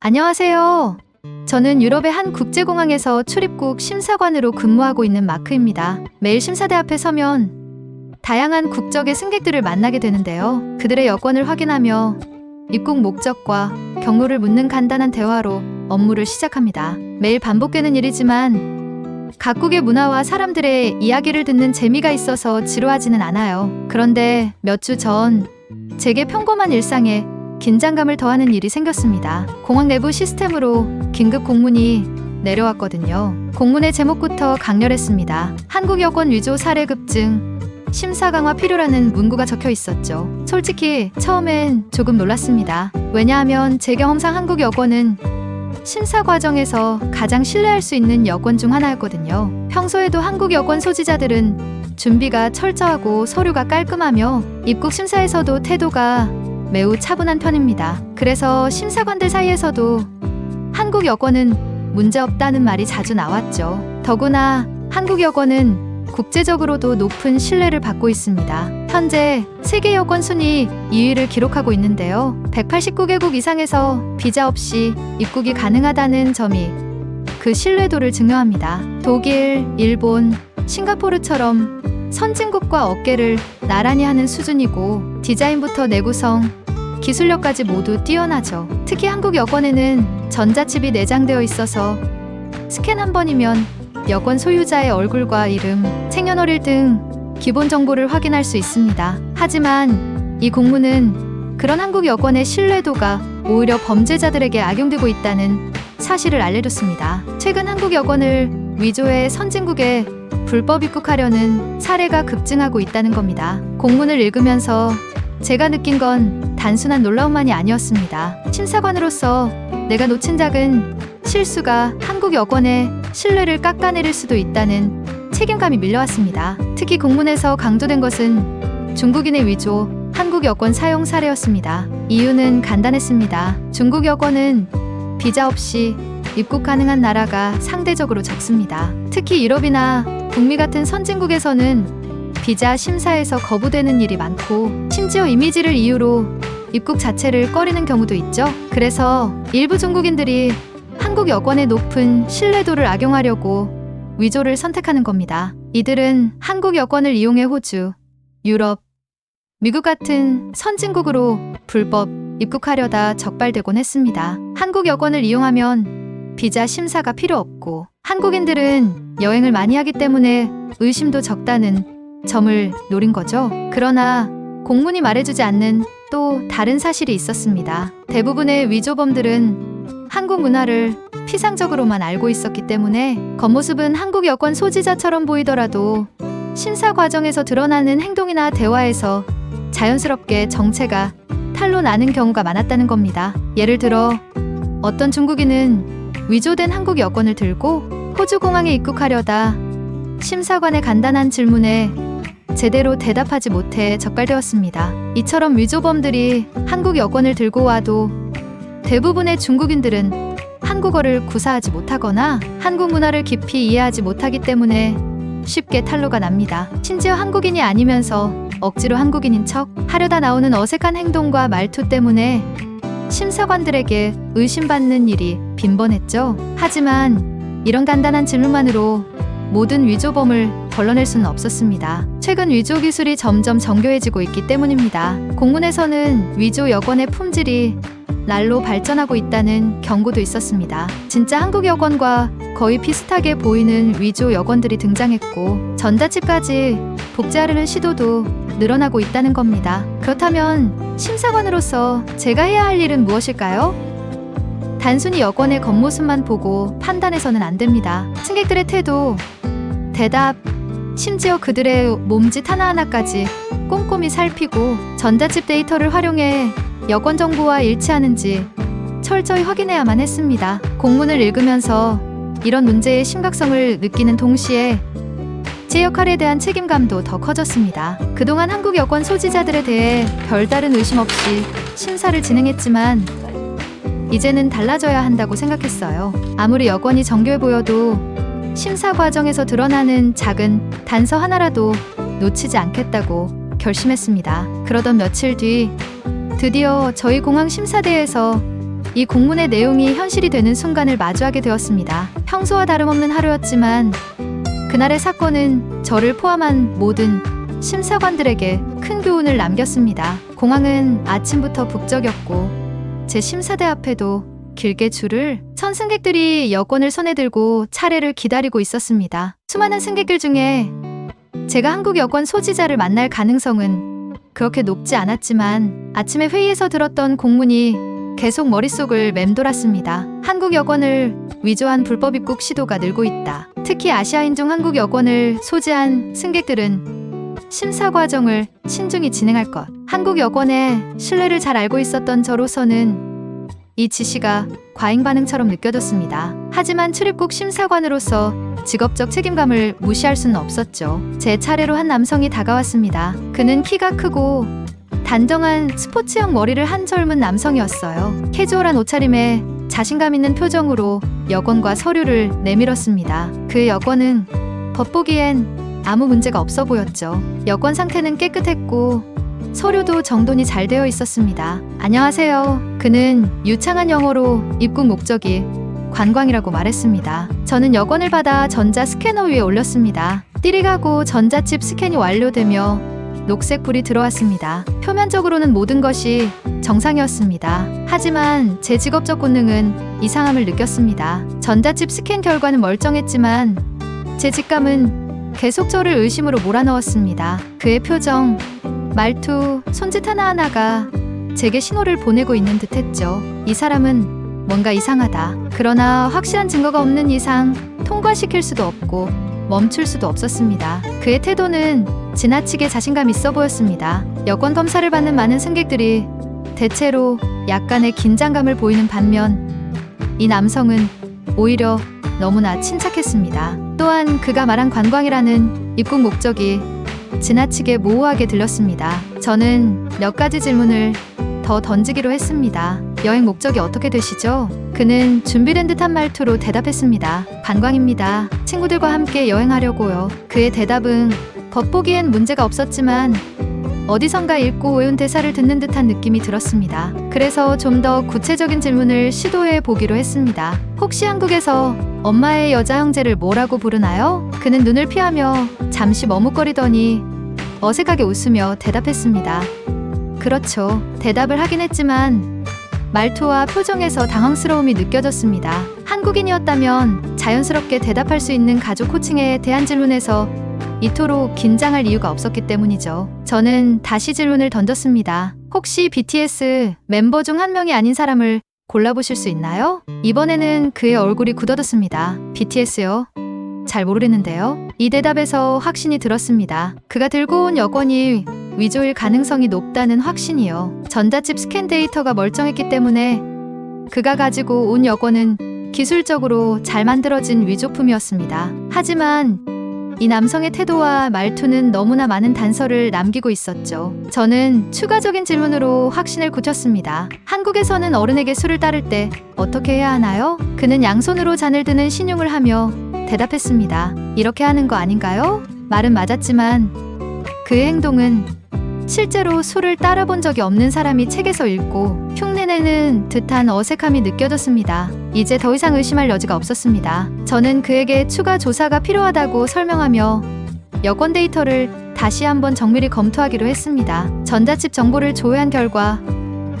안녕하세요. 저는 유럽의 한 국제공항에서 출입국 심사관으로 근무하고 있는 마크입니다. 매일 심사대 앞에 서면 다양한 국적의 승객들을 만나게 되는데요. 그들의 여권을 확인하며 입국 목적과 경로를 묻는 간단한 대화로 업무를 시작합니다. 매일 반복되는 일이지만 각국의 문화와 사람들의 이야기를 듣는 재미가 있어서 지루하지는 않아요. 그런데 몇 주 전 제게 평범한 일상에 긴장감을 더하는 일이 생겼습니다. 공항 내부 시스템으로 긴급 공문이 내려왔거든요. 공문의 제목부터 강렬했습니다. 한국 여권 위조 사례 급증, 심사 강화 필요라는 문구가 적혀 있었죠. 솔직히 처음엔 조금 놀랐습니다. 왜냐하면 제 경험상 한국 여권은 심사 과정에서 가장 신뢰할 수 있는 여권 중 하나였거든요. 평소에도 한국 여권 소지자들은 준비가 철저하고 서류가 깔끔하며 입국 심사에서도 태도가 매우 차분한 편입니다. 그래서 심사관들 사이에서도 한국 여권은 문제없다는 말이 자주 나왔죠. 더구나 한국 여권은 국제적으로도 높은 신뢰를 받고 있습니다. 현재 세계 여권 순위 2위를 기록하고 있는데요. 189개국 이상에서 비자 없이 입국이 가능하다는 점이 그 신뢰도를 증명합니다. 독일, 일본, 싱가포르처럼 선진국과 어깨를 나란히 하는 수준이고 디자인부터 내구성, 기술력까지 모두 뛰어나죠. 특히 한국 여권에는 전자칩이 내장되어 있어서 스캔 한 번이면 여권 소유자의 얼굴과 이름, 생년월일 등 기본 정보를 확인할 수 있습니다. 하지만 이 공문은 그런 한국 여권의 신뢰도가 오히려 범죄자들에게 악용되고 있다는 사실을 알려줬습니다. 최근 한국 여권을 위조해 선진국에 불법 입국하려는 사례가 급증하고 있다는 겁니다. 공문을 읽으면서 제가 느낀 건 단순한 놀라움만이 아니었습니다. 심사관으로서 내가 놓친 작은 실수가 한국 여권의 신뢰를 깎아내릴 수도 있다는 책임감이 밀려왔습니다. 특히 공문에서 강조된 것은 중국인의 위조, 한국 여권 사용 사례였습니다. 이유는 간단했습니다. 중국 여권은 비자 없이 입국 가능한 나라가 상대적으로 적습니다. 특히 유럽이나 북미 같은 선진국에서는 비자 심사에서 거부되는 일이 많고 심지어 이미지를 이유로 입국 자체를 꺼리는 경우도 있죠. 그래서 일부 중국인들이 한국 여권의 높은 신뢰도를 악용하려고 위조를 선택하는 겁니다. 이들은 한국 여권을 이용해 호주, 유럽, 미국 같은 선진국으로 불법 입국하려다 적발되곤 했습니다. 한국 여권을 이용하면 비자 심사가 필요 없고 한국인들은 여행을 많이 하기 때문에 의심도 적다는 점을 노린 거죠. 그러나 공문이 말해주지 않는 또 다른 사실이 있었습니다. 대부분의 위조범들은 한국 문화를 피상적으로만 알고 있었기 때문에 겉모습은 한국 여권 소지자처럼 보이더라도 심사 과정에서 드러나는 행동이나 대화에서 자연스럽게 정체가 탈로 나는 경우가 많았다는 겁니다. 예를 들어 어떤 중국인은 위조된 한국 여권을 들고 호주 공항에 입국하려다 심사관의 간단한 질문에 제대로 대답하지 못해 적발되었습니다. 이처럼 위조범들이 한국 여권을 들고 와도 대부분의 중국인들은 한국어를 구사하지 못하거나 한국 문화를 깊이 이해하지 못하기 때문에 쉽게 탈로가 납니다. 심지어 한국인이 아니면서 억지로 한국인인 척 하려다 나오는 어색한 행동과 말투 때문에 심사관들에게 의심받는 일이 빈번했죠. 하지만 이런 간단한 질문만으로 모든 위조범을 걸러낼 수는 없었습니다. 최근 위조 기술이 점점 정교해지고 있기 때문입니다. 공문에서는 위조 여권의 품질이 날로 발전하고 있다는 경고도 있었습니다. 진짜 한국 여권과 거의 비슷하게 보이는 위조 여권들이 등장했고 전자칩까지 복제하려는 시도도 늘어나고 있다는 겁니다. 그렇다면 심사관으로서 제가 해야 할 일은 무엇일까요? 단순히 여권의 겉모습만 보고 판단해서는 안 됩니다. 승객들의 태도, 대답, 심지어 그들의 몸짓 하나하나까지 꼼꼼히 살피고 전자칩 데이터를 활용해 여권 정보와 일치하는지 철저히 확인해야만 했습니다. 공문을 읽으면서 이런 문제의 심각성을 느끼는 동시에 제 역할에 대한 책임감도 더 커졌습니다. 그동안 한국 여권 소지자들에 대해 별다른 의심 없이 심사를 진행했지만 이제는 달라져야 한다고 생각했어요. 아무리 여권이 정교해 보여도 심사 과정에서 드러나는 작은 단서 하나라도 놓치지 않겠다고 결심했습니다. 그러던 며칠 뒤 드디어 저희 공항 심사대에서 이 공문의 내용이 현실이 되는 순간을 마주하게 되었습니다. 평소와 다름없는 하루였지만 그날의 사건은 저를 포함한 모든 심사관들에게 큰 교훈을 남겼습니다. 공항은 아침부터 북적였고 제 심사대 앞에도 길게 줄을 천 승객들이 여권을 손에 들고 차례를 기다리고 있었습니다. 수많은 승객들 중에 제가 한국 여권 소지자를 만날 가능성은 그렇게 높지 않았지만 아침에 회의에서 들었던 공문이 계속 머릿속을 맴돌았습니다. 한국 여권을 위조한 불법 입국 시도가 늘고 있다. 특히 아시아인 중 한국 여권을 소지한 승객들은 심사 과정을 신중히 진행할 것. 한국 여권의 신뢰를 잘 알고 있었던 저로서는 이 지시가 과잉 반응처럼 느껴졌습니다. 하지만 출입국 심사관으로서 직업적 책임감을 무시할 수는 없었죠. 제 차례로 한 남성이 다가왔습니다. 그는 키가 크고 단정한 스포츠형 머리를 한 젊은 남성이었어요. 캐주얼한 옷차림에 자신감 있는 표정으로 여권과 서류를 내밀었습니다. 그 여권은 겉보기엔 아무 문제가 없어 보였죠. 여권 상태는 깨끗했고 서류도 정돈이 잘 되어 있었습니다. 안녕하세요. 그는 유창한 영어로 입국 목적이 관광이라고 말했습니다. 저는 여권을 받아 전자 스캐너 위에 올렸습니다. 띠릭하고 전자칩 스캔이 완료되며 녹색 불이 들어왔습니다. 표면적으로는 모든 것이 정상이었습니다. 하지만 제 직업적 본능은 이상함을 느꼈습니다. 전자칩 스캔 결과는 멀쩡했지만 제 직감은 계속 저를 의심으로 몰아넣었습니다. 그의 표정, 말투, 손짓 하나하나가 제게 신호를 보내고 있는 듯 했죠. 이 사람은 뭔가 이상하다. 그러나 확실한 증거가 없는 이상 통과시킬 수도 없고 멈출 수도 없었습니다. 그의 태도는 지나치게 자신감 있어 보였습니다. 여권 검사를 받는 많은 승객들이 대체로 약간의 긴장감을 보이는 반면 이 남성은 오히려 너무나 침착했습니다. 또한 그가 말한 관광이라는 입국 목적이 지나치게 모호하게 들렸습니다. 저는 몇 가지 질문을 더 던지기로 했습니다. 여행 목적이 어떻게 되시죠? 그는 준비된 듯한 말투로 대답했습니다. 관광입니다. 친구들과 함께 여행하려고요. 그의 대답은 겉보기엔 문제가 없었지만 어디선가 읽고 외운 대사를 듣는 듯한 느낌이 들었습니다. 그래서 좀 더 구체적인 질문을 시도해 보기로 했습니다. 혹시 한국에서 엄마의 여자 형제를 뭐라고 부르나요? 그는 눈을 피하며 잠시 머뭇거리더니 어색하게 웃으며 대답했습니다. 그렇죠. 대답을 하긴 했지만 말투와 표정에서 당황스러움이 느껴졌습니다. 한국인이었다면 자연스럽게 대답할 수 있는 가족 호칭에 대한 질문에서 이토록 긴장할 이유가 없었기 때문이죠. 저는 다시 질문을 던졌습니다. 혹시 BTS 멤버 중 한 명이 아닌 사람을 골라보실 수 있나요? 이번에는 그의 얼굴이 굳어졌습니다. BTS요? 잘 모르겠는데요. 이 대답에서 확신이 들었습니다. 그가 들고 온 여권이 위조일 가능성이 높다는 확신이요. 전자칩 스캔 데이터가 멀쩡했기 때문에 그가 가지고 온 여권은 기술적으로 잘 만들어진 위조품이었습니다. 하지만 이 남성의 태도와 말투는 너무나 많은 단서를 남기고 있었죠. 저는 추가적인 질문으로 확신을 굳혔습니다. 한국에서는 어른에게 술을 따를 때 어떻게 해야 하나요? 그는 양손으로 잔을 드는 신용을 하며 대답했습니다. 이렇게 하는 거 아닌가요? 말은 맞았지만 그의 행동은 실제로 술을 따라 본 적이 없는 사람이 책에서 읽고 흉내내는 듯한 어색함이 느껴졌습니다. 이제 더 이상 의심할 여지가 없었습니다. 저는 그에게 추가 조사가 필요하다고 설명하며 여권 데이터를 다시 한번 정밀히 검토하기로 했습니다. 전자칩 정보를 조회한 결과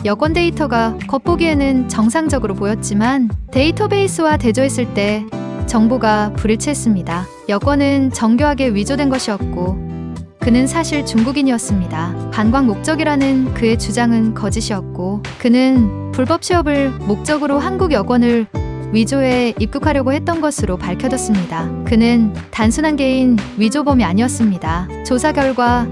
여권 데이터가 겉보기에는 정상적으로 보였지만 데이터베이스와 대조했을 때 정보가 불일치했습니다. 여권은 정교하게 위조된 것이었고 그는 사실 중국인이었습니다. 관광 목적이라는 그의 주장은 거짓이었고 그는 불법 취업을 목적으로 한국 여권을 위조해 입국하려고 했던 것으로 밝혀졌습니다. 그는 단순한 개인 위조범이 아니었습니다. 조사 결과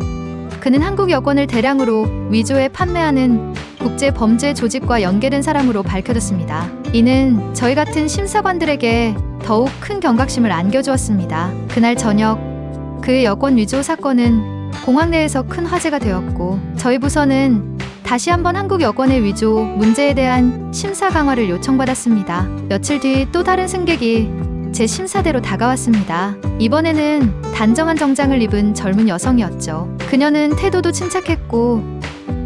그는 한국 여권을 대량으로 위조해 판매하는 국제 범죄 조직과 연계된 사람으로 밝혀졌습니다. 이는 저희 같은 심사관들에게 더욱 큰 경각심을 안겨주었습니다. 그날 저녁 그의 여권 위조 사건은 공항 내에서 큰 화제가 되었고 저희 부서는 다시 한번 한국 여권의 위조 문제에 대한 심사 강화를 요청받았습니다. 며칠 뒤 또 다른 승객이 제 심사대로 다가왔습니다. 이번에는 단정한 정장을 입은 젊은 여성이었죠. 그녀는 태도도 침착했고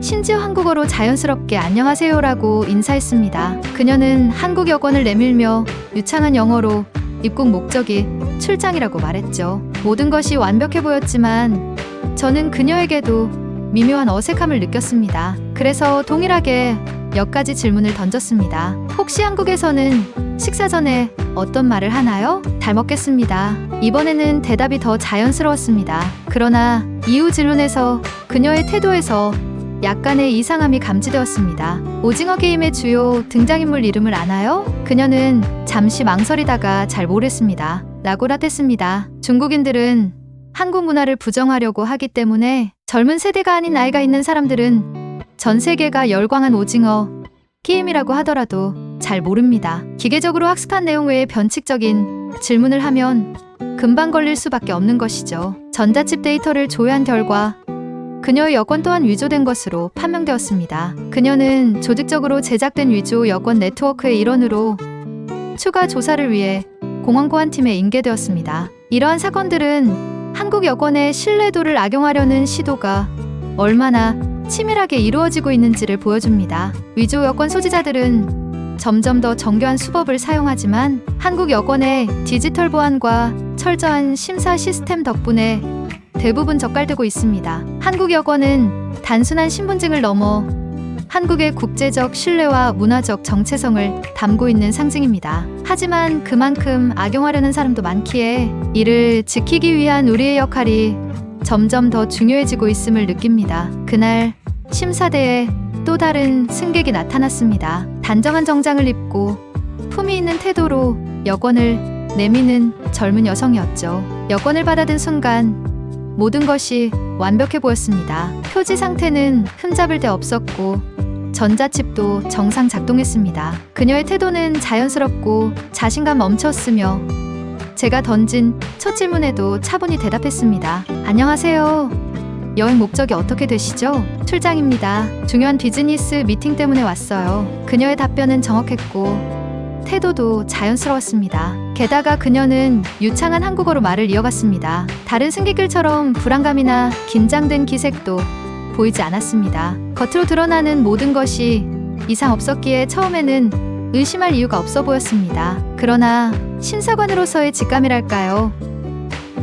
심지어 한국어로 자연스럽게 안녕하세요라고 인사했습니다. 그녀는 한국 여권을 내밀며 유창한 영어로 입국 목적이 출장이라고 말했죠. 모든 것이 완벽해 보였지만 저는 그녀에게도 미묘한 어색함을 느꼈습니다. 그래서 동일하게 몇 가지 질문을 던졌습니다. 혹시 한국에서는 식사 전에 어떤 말을 하나요? 잘 먹겠습니다. 이번에는 대답이 더 자연스러웠습니다. 그러나 이후 질문에서 그녀의 태도에서 약간의 이상함이 감지되었습니다. 오징어 게임의 주요 등장인물 이름을 아나요? 그녀는 잠시 망설이다가 잘 모르겠습니다. 라고라댔습니다. 중국인들은 한국 문화를 부정하려고 하기 때문에 젊은 세대가 아닌 나이가 있는 사람들은 전 세계가 열광한 오징어 게임이라고 하더라도 잘 모릅니다. 기계적으로 학습한 내용 외에 변칙적인 질문을 하면 금방 걸릴 수밖에 없는 것이죠. 전자칩 데이터를 조회한 결과 그녀의 여권 또한 위조된 것으로 판명되었습니다. 그녀는 조직적으로 제작된 위조 여권 네트워크의 일원으로 추가 조사를 위해 공항 보안팀에 인계되었습니다. 이러한 사건들은 한국 여권의 신뢰도를 악용하려는 시도가 얼마나 치밀하게 이루어지고 있는지를 보여줍니다. 위조 여권 소지자들은 점점 더 정교한 수법을 사용하지만 한국 여권의 디지털 보안과 철저한 심사 시스템 덕분에 대부분 적갈되고 있습니다. 한국 여권은 단순한 신분증을 넘어 한국의 국제적 신뢰와 문화적 정체성을 담고 있는 상징입니다. 하지만 그만큼 악용하려는 사람도 많기에 이를 지키기 위한 우리의 역할이 점점 더 중요해지고 있음을 느낍니다. 그날 심사대에 또 다른 승객이 나타났습니다. 단정한 정장을 입고 품위 있는 태도로 여권을 내미는 젊은 여성이었죠. 여권을 받아든 순간 모든 것이 완벽해 보였습니다. 표지 상태는 흠잡을 데 없었고 전자칩도 정상 작동했습니다. 그녀의 태도는 자연스럽고 자신감 넘쳤으며 제가 던진 첫 질문에도 차분히 대답했습니다. 안녕하세요. 여행 목적이 어떻게 되시죠? 출장입니다. 중요한 비즈니스 미팅 때문에 왔어요. 그녀의 답변은 정확했고 태도도 자연스러웠습니다. 게다가 그녀는 유창한 한국어로 말을 이어갔습니다. 다른 승객들처럼 불안감이나 긴장된 기색도 보이지 않았습니다. 겉으로 드러나는 모든 것이 이상 없었기에 처음에는 의심할 이유가 없어 보였습니다. 그러나 심사관으로서의 직감이랄까요?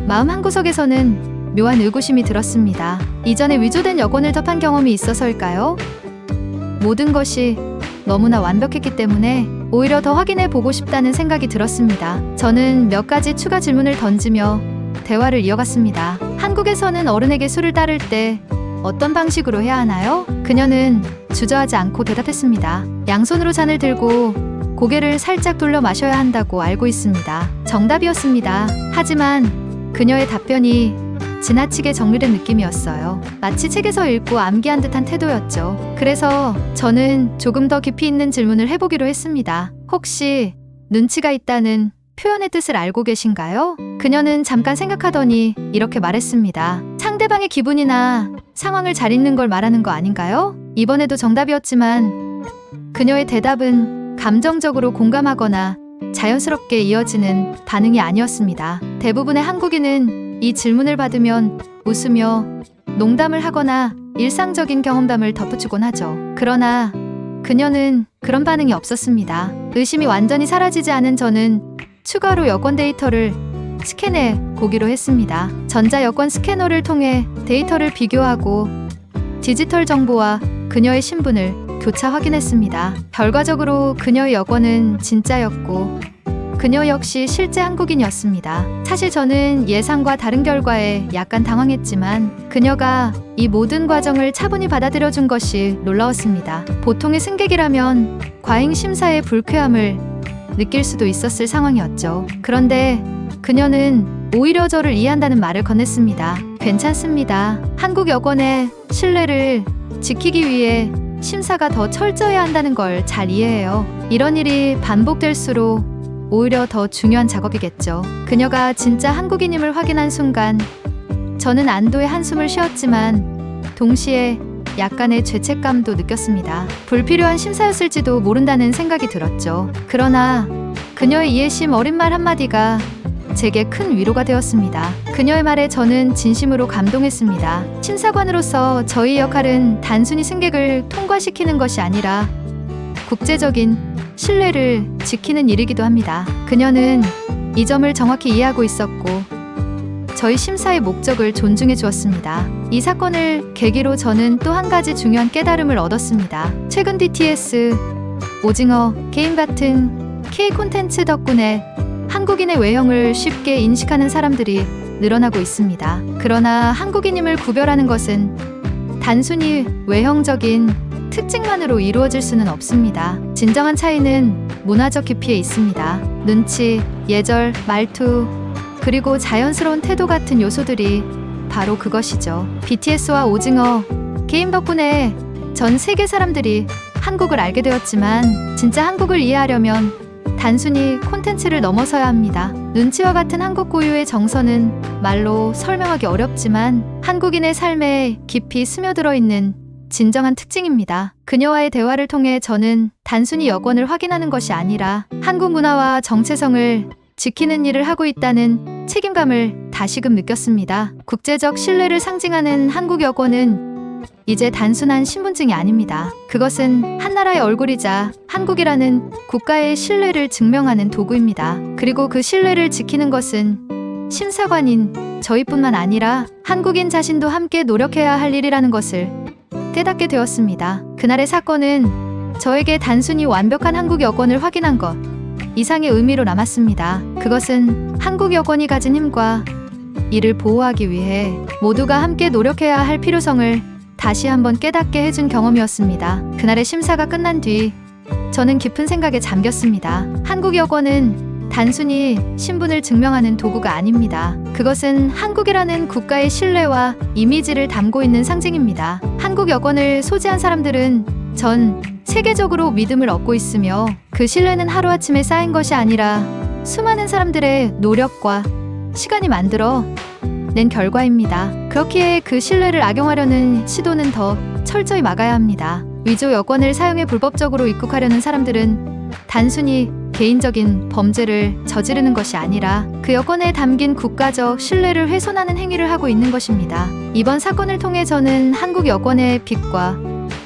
마음 한구석에서는 묘한 의구심이 들었습니다. 이전에 위조된 여권을 접한 경험이 있어서일까요? 모든 것이 너무나 완벽했기 때문에 오히려 더 확인해 보고 싶다는 생각이 들었습니다. 저는 몇 가지 추가 질문을 던지며 대화를 이어갔습니다. 한국에서는 어른에게 술을 따를 때 어떤 방식으로 해야 하나요? 그녀는 주저하지 않고 대답했습니다. 양손으로 잔을 들고 고개를 살짝 돌려 마셔야 한다고 알고 있습니다. 정답이었습니다. 하지만 그녀의 답변이 지나치게 정리된 느낌이었어요. 마치 책에서 읽고 암기한 듯한 태도였죠. 그래서 저는 조금 더 깊이 있는 질문을 해보기로 했습니다. 혹시 눈치가 있다는 표현의 뜻을 알고 계신가요? 그녀는 잠깐 생각하더니 이렇게 말했습니다. 상대방의 기분이나 상황을 잘 읽는 걸 말하는 거 아닌가요? 이번에도 정답이었지만 그녀의 대답은 감정적으로 공감하거나 자연스럽게 이어지는 반응이 아니었습니다. 대부분의 한국인은 이 질문을 받으면 웃으며 농담을 하거나 일상적인 경험담을 덧붙이곤 하죠. 그러나 그녀는 그런 반응이 없었습니다. 의심이 완전히 사라지지 않은 저는 추가로 여권 데이터를 스캔해 보기로 했습니다. 전자 여권 스캐너를 통해 데이터를 비교하고 디지털 정보와 그녀의 신분을 교차 확인했습니다. 결과적으로 그녀의 여권은 진짜였고 그녀 역시 실제 한국인이었습니다. 사실 저는 예상과 다른 결과에 약간 당황했지만 그녀가 이 모든 과정을 차분히 받아들여 준 것이 놀라웠습니다. 보통의 승객이라면 과잉 심사의 불쾌함을 느낄 수도 있었을 상황이었죠. 그런데 그녀는 오히려 저를 이해한다는 말을 건넸습니다. 괜찮습니다. 한국 여권의 신뢰를 지키기 위해 심사가 더 철저해야 한다는 걸 잘 이해해요. 이런 일이 반복될수록 오히려 더 중요한 작업이겠죠. 그녀가 진짜 한국인임을 확인한 순간 저는 안도의 한숨을 쉬었지만 동시에 약간의 죄책감도 느꼈습니다. 불필요한 심사였을지도 모른다는 생각이 들었죠. 그러나 그녀의 이해심 어린 말 한마디가 제게 큰 위로가 되었습니다. 그녀의 말에 저는 진심으로 감동했습니다. 심사관으로서 저희 역할은 단순히 승객을 통과시키는 것이 아니라 국제적인 신뢰를 지키는 일이기도 합니다. 그녀는 이 점을 정확히 이해하고 있었고 저희 심사의 목적을 존중해 주었습니다. 이 사건을 계기로 저는 또 한 가지 중요한 깨달음을 얻었습니다. 최근 DTS, 오징어, 게임 같은 K 콘텐츠 덕분에 한국인의 외형을 쉽게 인식하는 사람들이 늘어나고 있습니다. 그러나 한국인임을 구별하는 것은 단순히 외형적인 특징만으로 이루어질 수는 없습니다. 진정한 차이는 문화적 깊이에 있습니다. 눈치, 예절, 말투, 그리고 자연스러운 태도 같은 요소들이 바로 그것이죠. BTS와 오징어, 게임 덕분에 전 세계 사람들이 한국을 알게 되었지만 진짜 한국을 이해하려면 단순히 콘텐츠를 넘어서야 합니다. 눈치와 같은 한국 고유의 정서는 말로 설명하기 어렵지만 한국인의 삶에 깊이 스며들어 있는 진정한 특징입니다. 그녀와의 대화를 통해 저는 단순히 여권을 확인하는 것이 아니라 한국 문화와 정체성을 지키는 일을 하고 있다는 책임감을 다시금 느꼈습니다. 국제적 신뢰를 상징하는 한국 여권은 이제 단순한 신분증이 아닙니다. 그것은 한 나라의 얼굴이자 한국이라는 국가의 신뢰를 증명하는 도구입니다. 그리고 그 신뢰를 지키는 것은 심사관인 저희뿐만 아니라 한국인 자신도 함께 노력해야 할 일이라는 것을 깨닫게 되었습니다. 그날의 사건은 저에게 단순히 완벽한 한국 여권을 확인한 것 이상의 의미로 남았습니다. 그것은 한국 여권이 가진 힘과 이를 보호하기 위해 모두가 함께 노력해야 할 필요성을 다시 한번 깨닫게 해준 경험이었습니다. 그날의 심사가 끝난 뒤 저는 깊은 생각에 잠겼습니다. 한국 여권은 단순히 신분을 증명하는 도구가 아닙니다. 그것은 한국이라는 국가의 신뢰와 이미지를 담고 있는 상징입니다. 한국 여권을 소지한 사람들은 전 세계적으로 믿음을 얻고 있으며 그 신뢰는 하루아침에 쌓인 것이 아니라 수많은 사람들의 노력과 시간이 만들어 낸 결과입니다. 그렇기에 그 신뢰를 악용하려는 시도는 더 철저히 막아야 합니다. 위조 여권을 사용해 불법적으로 입국하려는 사람들은 단순히 개인적인 범죄를 저지르는 것이 아니라 그 여권에 담긴 국가적 신뢰를 훼손하는 행위를 하고 있는 것입니다. 이번 사건을 통해 저는 한국 여권의 빛과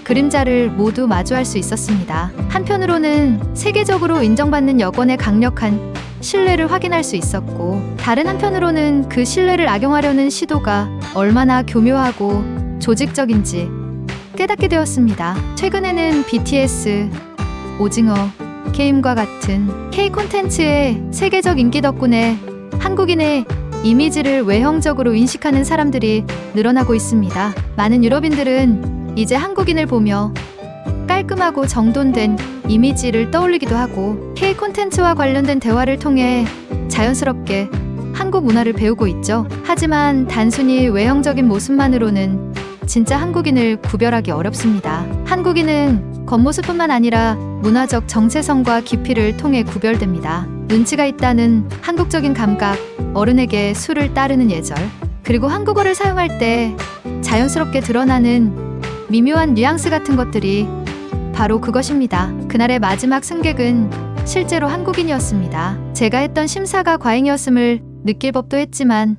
그림자를 모두 마주할 수 있었습니다. 한편으로는 세계적으로 인정받는 여권의 강력한 신뢰를 확인할 수 있었고, 다른 한편으로는 그 신뢰를 악용하려는 시도가 얼마나 교묘하고 조직적인지 깨닫게 되었습니다. 최근에는 BTS, 오징어, 게임과 같은 K 콘텐츠의 세계적 인기 덕분에 한국인의 이미지를 외형적으로 인식하는 사람들이 늘어나고 있습니다. 많은 유럽인들은 이제 한국인을 보며 깔끔하고 정돈된 이미지를 떠올리기도 하고 K 콘텐츠와 관련된 대화를 통해 자연스럽게 한국 문화를 배우고 있죠. 하지만 단순히 외형적인 모습만으로는 진짜 한국인을 구별하기 어렵습니다. 한국인은 겉모습뿐만 아니라 문화적 정체성과 깊이를 통해 구별됩니다. 눈치가 있다는 한국적인 감각, 어른에게 술을 따르는 예절, 그리고 한국어를 사용할 때 자연스럽게 드러나는 미묘한 뉘앙스 같은 것들이 바로 그것입니다. 그날의 마지막 승객은 실제로 한국인이었습니다. 제가 했던 심사가 과잉이었음을 느낄 법도 했지만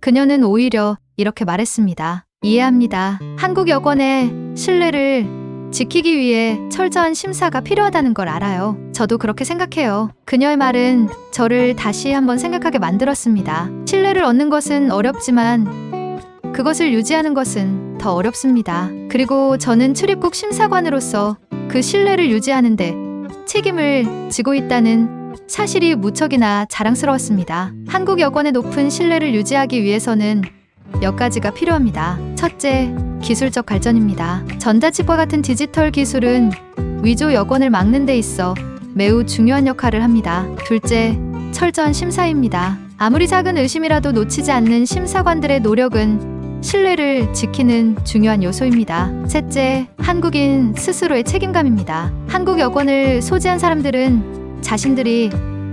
그녀는 오히려 이렇게 말했습니다. 이해합니다. 한국 여권의 신뢰를 지키기 위해 철저한 심사가 필요하다는 걸 알아요. 저도 그렇게 생각해요. 그녀의 말은 저를 다시 한번 생각하게 만들었습니다. 신뢰를 얻는 것은 어렵지만 그것을 유지하는 것은 더 어렵습니다. 그리고 저는 출입국 심사관으로서 그 신뢰를 유지하는데 책임을 지고 있다는 사실이 무척이나 자랑스러웠습니다. 한국 여권의 높은 신뢰를 유지하기 위해서는 몇 가지가 필요합니다. 첫째, 기술적 발전입니다. 전자칩과 같은 디지털 기술은 위조 여권을 막는 데 있어 매우 중요한 역할을 합니다. 둘째, 철저한 심사입니다. 아무리 작은 의심이라도 놓치지 않는 심사관들의 노력은 신뢰를 지키는 중요한 요소입니다. 셋째, 한국인 스스로의 책임감입니다. 한국 여권을 소지한 사람들은 자신들이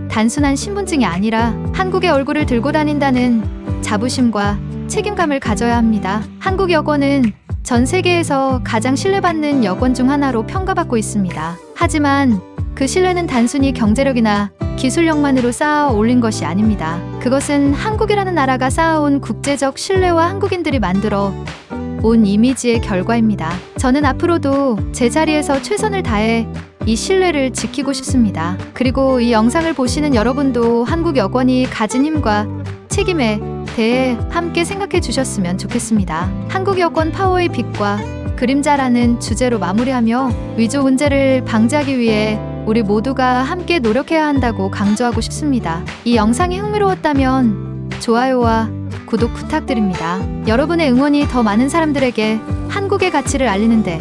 단순한 신분증이 아니라 한국의 얼굴을 들고 다닌다는 자부심과 책임감을 가져야 합니다. 한국 여권은 전 세계에서 가장 신뢰받는 여권 중 하나로 평가받고 있습니다. 하지만 그 신뢰는 단순히 경제력이나 기술력만으로 쌓아 올린 것이 아닙니다. 그것은 한국이라는 나라가 쌓아온 국제적 신뢰와 한국인들이 만들어 온 이미지의 결과입니다. 저는 앞으로도 제 자리에서 최선을 다해 이 신뢰를 지키고 싶습니다. 그리고 이 영상을 보시는 여러분도 한국 여권이 가진 힘과 책임에 대해 함께 생각해 주셨으면 좋겠습니다. 한국 여권 파워의 빛과 그림자라는 주제로 마무리하며 위조 문제를 방지하기 위해 우리 모두가 함께 노력해야 한다고 강조하고 싶습니다. 이 영상이 흥미로웠다면 좋아요와 구독 부탁드립니다. 여러분의 응원이 더 많은 사람들에게 한국의 가치를 알리는데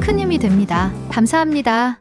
큰 힘이 됩니다. 감사합니다.